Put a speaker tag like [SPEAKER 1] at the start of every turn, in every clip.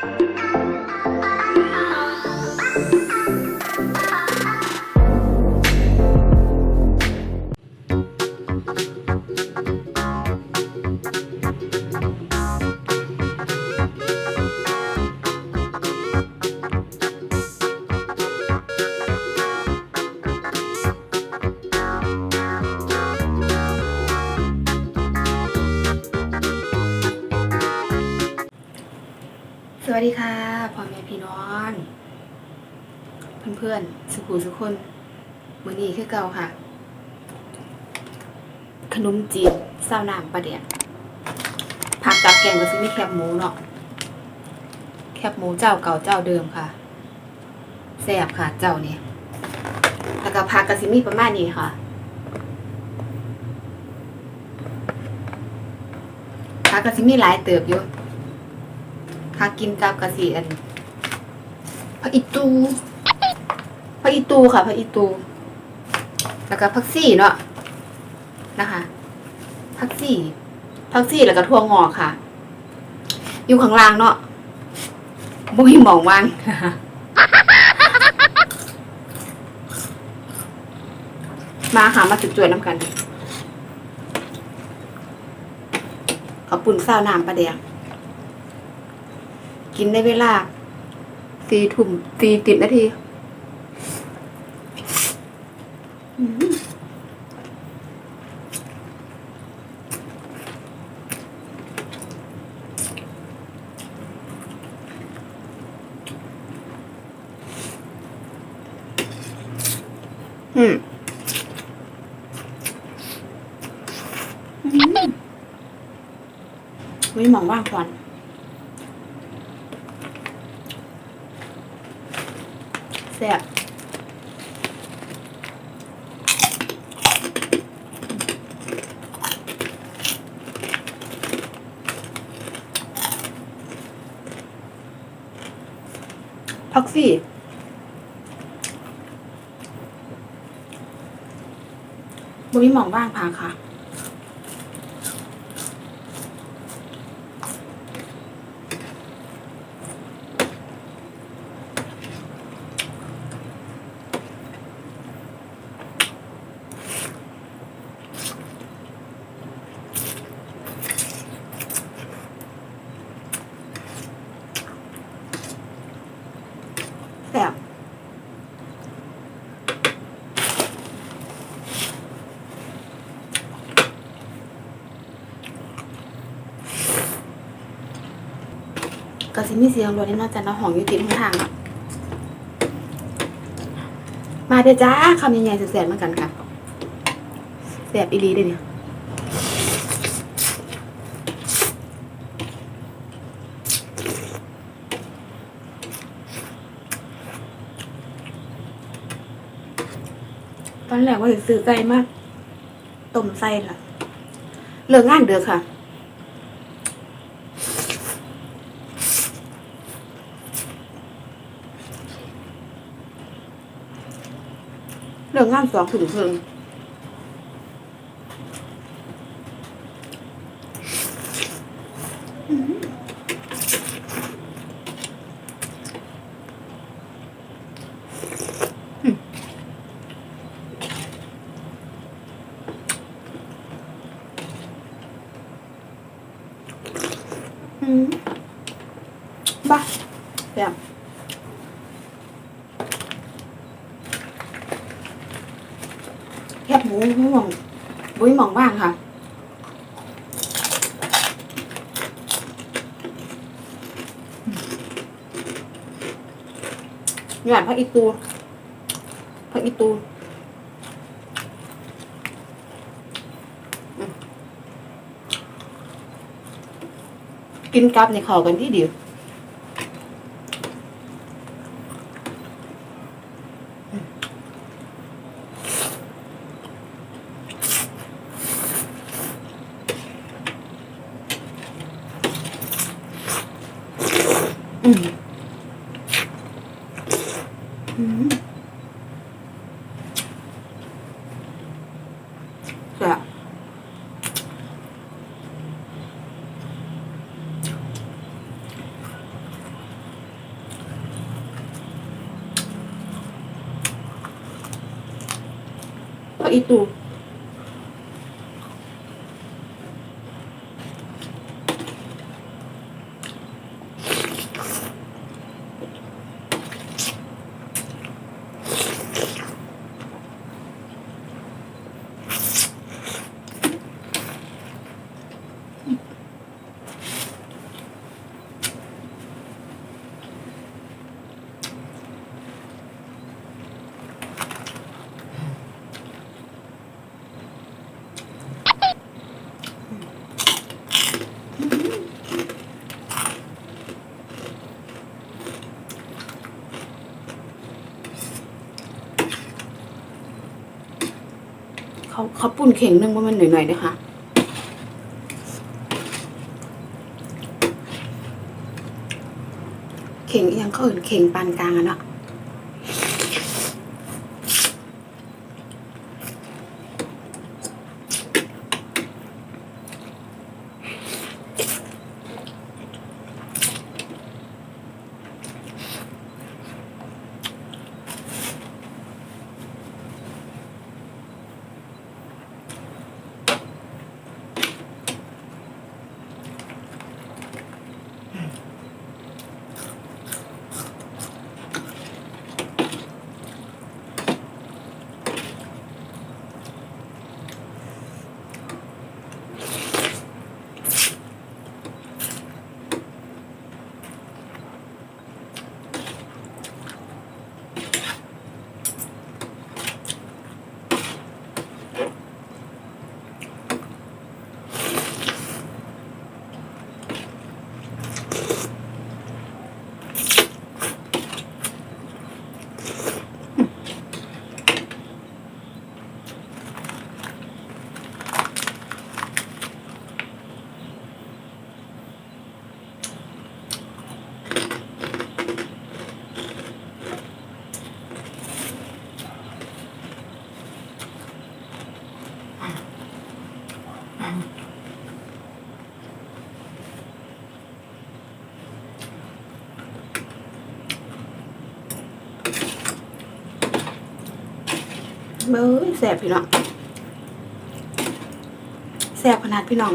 [SPEAKER 1] ส วัสดีค่ะพ่อแม่พี่น้อง เพื่อนๆ สุขุสุคนมื้อนี้คือเก่าค่ะ ขนมจีนเศร้าน้ำปลาเดียผักกับแกงก็ซื้อมีแคบหมูเนาะแคบหมูเจ้าเก่าเจ้าเดิมค่ะแซ่บค่ะเจ้าเนี่ยแล้วก็ผักกะซิมีประมาณนี้ค่ะผักกะซิมีหลายเติบอยู่ หากินกับกระสีอันผักอีตูผักอีตูค่ะผักอีตู แล้วก็ผักซี่เนาะนะคะผักซี่ผักซี่แล้วก็ทั่วงอค่ะ อยู่ข้างล่างเนาะบ่มีหมองว่างมาหามาจุดจวยน้ำกันขอบปุ่นเศร้าน้ำปลาแดง กินได้เวลาสี่ทุ่มสี่ติดนาทีอืมอืมอืมวิหมองว่างก่อน ซ่บพักซี่บมีหมองว่างพาค่ะ แซ่บ ก็สิมีเสียงรถนี่นอกจากน้าหองอยู่ติดข้างทาง มาเด้อจ้าคำใหญ่ๆแสบๆเหมือนกันค่ะแสบอีลีเด้เนี่ยตอนแรกว่าจะซื้อไก่มากต้มไส้ล่ะเลิกงานเด้อค่ะ เรื่องงานสองถึงเพิ่งอืมบ้าแบบ แคบหมูไม่มองบุ้ยมองว่างค่ะ หยานพักอีตูพักอีตูกินกับในเขากันที่เดียวอืมอืมแซ่บ ก เขาเขาปุ่นเข่งนึงว่ามันหน่อยๆนะคะเข่งยังเขาอื่นเข่งปานกลางอะเนาะ เบ้ยแสบพี่น้องแสบขนาดพี่น้อง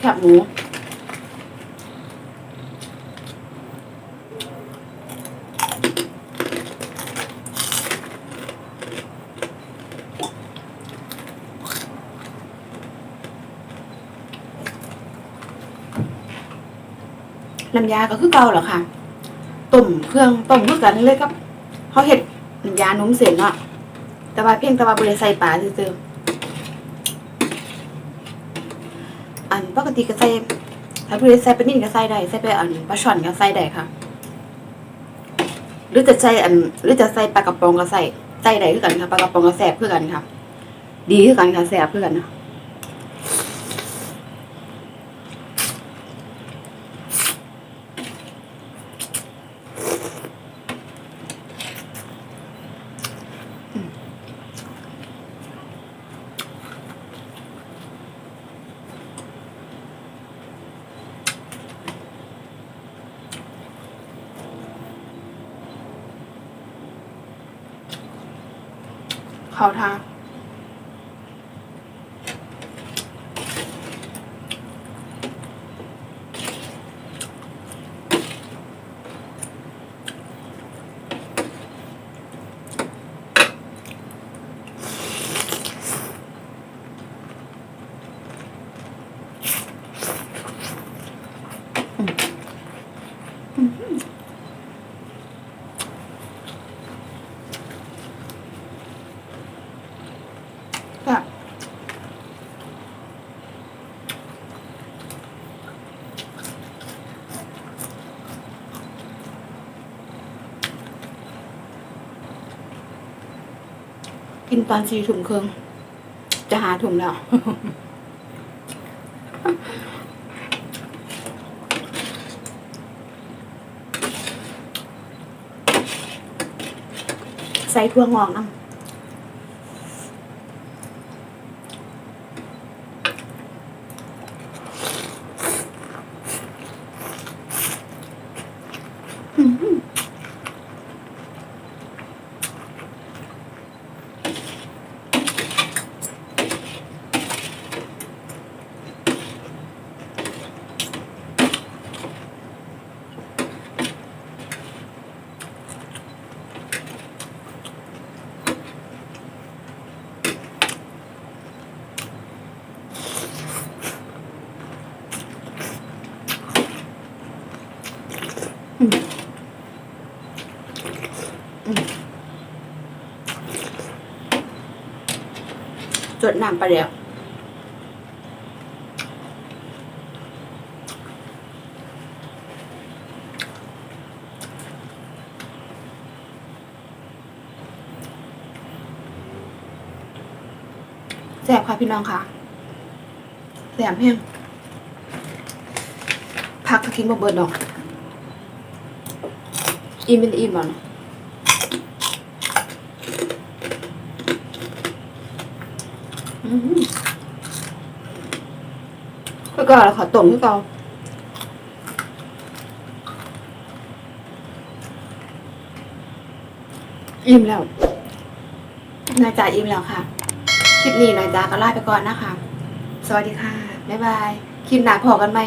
[SPEAKER 1] แคบหมูน้ำยาก็คือเก่าเหรอค่ะต้มเครื่องต้มเพื่อกันเลยกับเขาเห็ดน้ำยานุ่มเส้นเนาะแต่ว่าเพียงแต่ว่าบริใส่ปลาซื่อๆ อั นปกติก็ใส่ถ้าบริใส่ปลานิ่ก็ใส่ได้ใส่ไปอันปลาช่อนก็ใส่ได้ค่ะ หรือจะใส่อัน หรือจะใส่ปลากระป๋องก็ใส่ใส่ได้คือกันค่ะปลากระป๋องก็แซ่บคือกันค่ะ ดีคือกันค่ะแซ่บคือกันนะ เข กินตอนสี่ถุงครึ่งจะหาถุงแล้ว ใส่ถั่วงอกน้ำ จดน้ำไปแล้วแสบค่ะพี่น้องค่ะแสบเพียงพักก็กินบ่เบิดดอก อิ่มเป็นอิ่มบ่เนาะอืมแล้วก็ขอต้มที่เกาอิ่มแล้วนายจ๋าอิ่มแล้วค่ะ คลิปนี้นายจ๋าก็ลาไปก่อนนะคะ สวัสดีค่ะ บ๊ายบาย คลิปหน้าพอกันไหม